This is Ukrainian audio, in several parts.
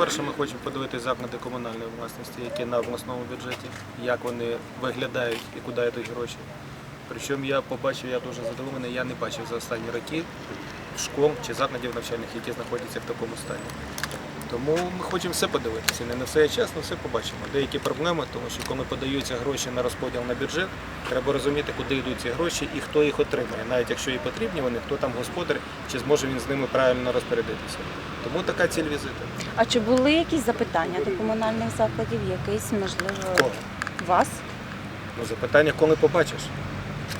по-перше, ми хочемо подивитися заклади комунальної власності, які на обласному бюджеті, як вони виглядають і куди йдуть гроші. Причому я побачив, я дуже задоволений, я не бачив за останні роки школ чи закладів навчальних, які знаходяться в такому стані. Тому ми хочемо все подивитися. Не на все є час, але все побачимо. Деякі проблеми, тому що коли подаються гроші на розподіл на бюджет, треба розуміти, куди йдуть ці гроші і хто їх отримає. Навіть якщо і потрібні вони, хто там господар, чи зможе він з ними правильно розпорядитися. Тому така ціль візиту. А чи були якісь запитання до комунальних закладів? Якийсь можливо вас? Ну, запитання, коли побачиш.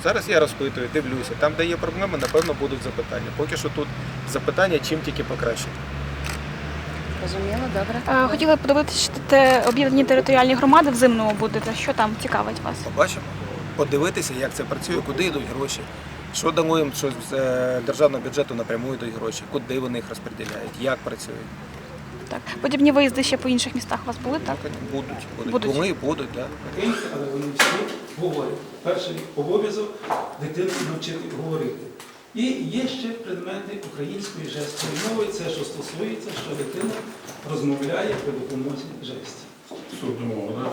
Зараз я розпитую, дивлюся. Там, де є проблеми, напевно, будуть запитання. Поки що тут запитання, чим тільки покращити. Розуміло, добре. Е, Хотіли подивитися, що те об'єднані територіальні громади в зимному будете. Що там цікавить вас? Побачимо, подивитися, як це працює, куди йдуть гроші, що дало їм, що з е, державного бюджету напряму йдуть гроші, куди вони їх розподіляють, як працює. Так, подібні виїзди ще по інших містах у вас були, так? Будуть, будуть. Будуть. Були, будуть, так. українська, але вони всі говорять. Перший обов'язок дитину навчити говорити. І є ще предмети української жестової мови, це що стосується, що дитина розмовляє при допомозі жестів.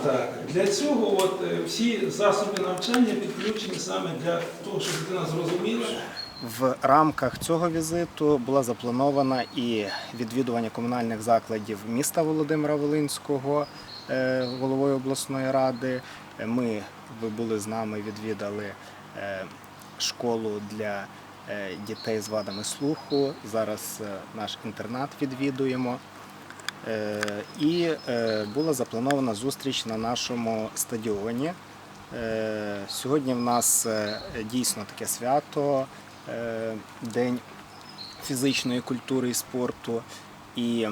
Так, для цього от, е, всі засоби навчання підключені саме для того, щоб дитина зрозуміла. В рамках цього візиту була запланована і відвідування комунальних закладів міста Володимира Волинського е, головою обласної ради. Ми ви були з нами, відвідали е, школу для е, дітей з вадами слуху. Зараз наш інтернат відвідуємо. І була запланована зустріч на нашому стадіоні. Сьогодні в нас дійсно таке свято, День фізичної культури і спорту. І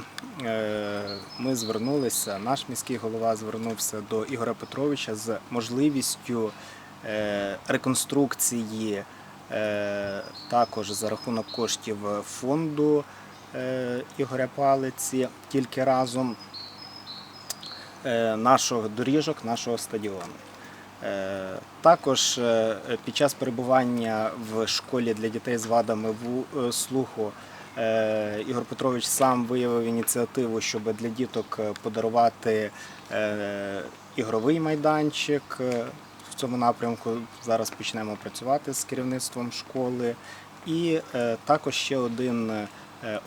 е, ми звернулися, наш міський голова звернувся до Ігоря Петровича з можливістю е, реконструкції е, також за рахунок коштів фонду е, Ігоря Палиці тільки разом е, нашого доріжок, нашого стадіону. Е, Також е, під час перебування в школі для дітей з вадами ву- е, слуху Ігор Петрович сам виявив ініціативу, щоб для діток подарувати ігровий майданчик. В цьому напрямку зараз почнемо працювати з керівництвом школи. І також ще один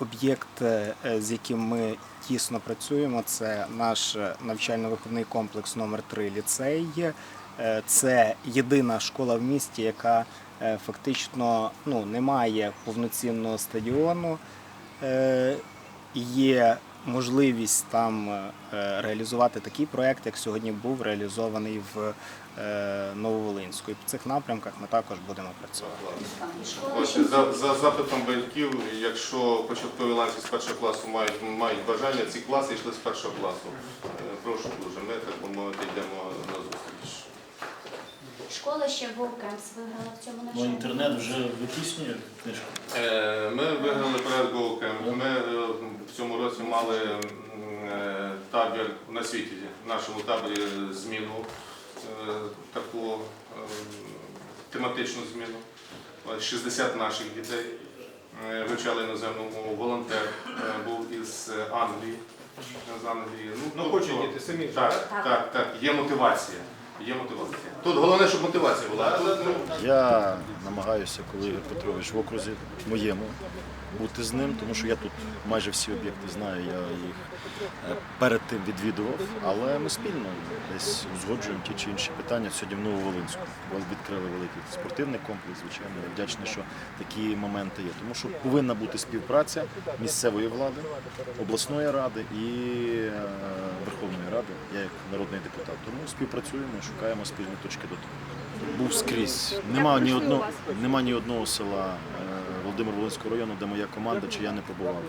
об'єкт, е, з яким ми тісно працюємо, це наш е, навчально-виховний комплекс номер 3 ліцей. Е, Це єдина школа в місті, яка е, фактично ну, не має повноцінного стадіону. Е, Є можливість там е, реалізувати такий проект, як сьогодні був реалізований в е, Нововолинську. І по цих напрямках ми також будемо працювати. Ось, За, за запитом батьків, якщо початкові ланці з першого класу мають, мають бажання, ці класи йшли з першого класу. Е, Прошу дуже, ми так би мовити йдемо на зустріч. Школа ще GoCamps виграла в цьому Ну, навчанні. інтернет вже витіснює книжку. Е, Ми виграли проект GoCamp. Ми е, в цьому році мали е, табір на світі, в нашому таборі зміну, е, таку е, тематичну зміну. 60 наших дітей вивчали іноземну мову. Волонтер був із Англії. З Англії. Ну, тобто, хочуть діти самі, Так, так? так, так. Є мотивація. Є мотивація. Тут головне, щоб мотивація була. ну, Я намагаюся, коли Ігор Петрович в окрузі моєму, бути з ним, тому що я тут майже всі об'єкти знаю, я їх е, перед тим відвідував, але ми спільно десь узгоджуємо ті чи інші питання. Сьогодні в Нововолинську Вони відкрили великий спортивний комплекс, звичайно, я вдячний, що такі моменти є. Тому що повинна бути співпраця місцевої влади, обласної ради і е, Верховної Ради. Я як народний депутат. Тому співпрацюємо, шукаємо спільні точки дотику. Був скрізь. Нема ні одного, нема ні одного села е, Володимир Волинського району, де моя команда чи я не побував.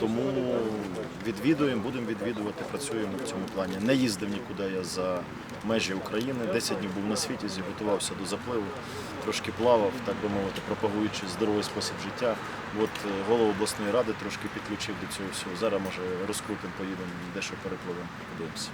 Тому відвідуємо, будемо відвідувати, працюємо в цьому плані. Не їздив нікуди я за межі України. 10 днів був на світі, готувався до запливу, трошки плавав, так би мовити, пропагуючи здоровий спосіб життя. От е, голову обласної ради трошки підключив до цього всього. Зараз може розкрутимо, поїдемо, дещо перепливемо, подивимося.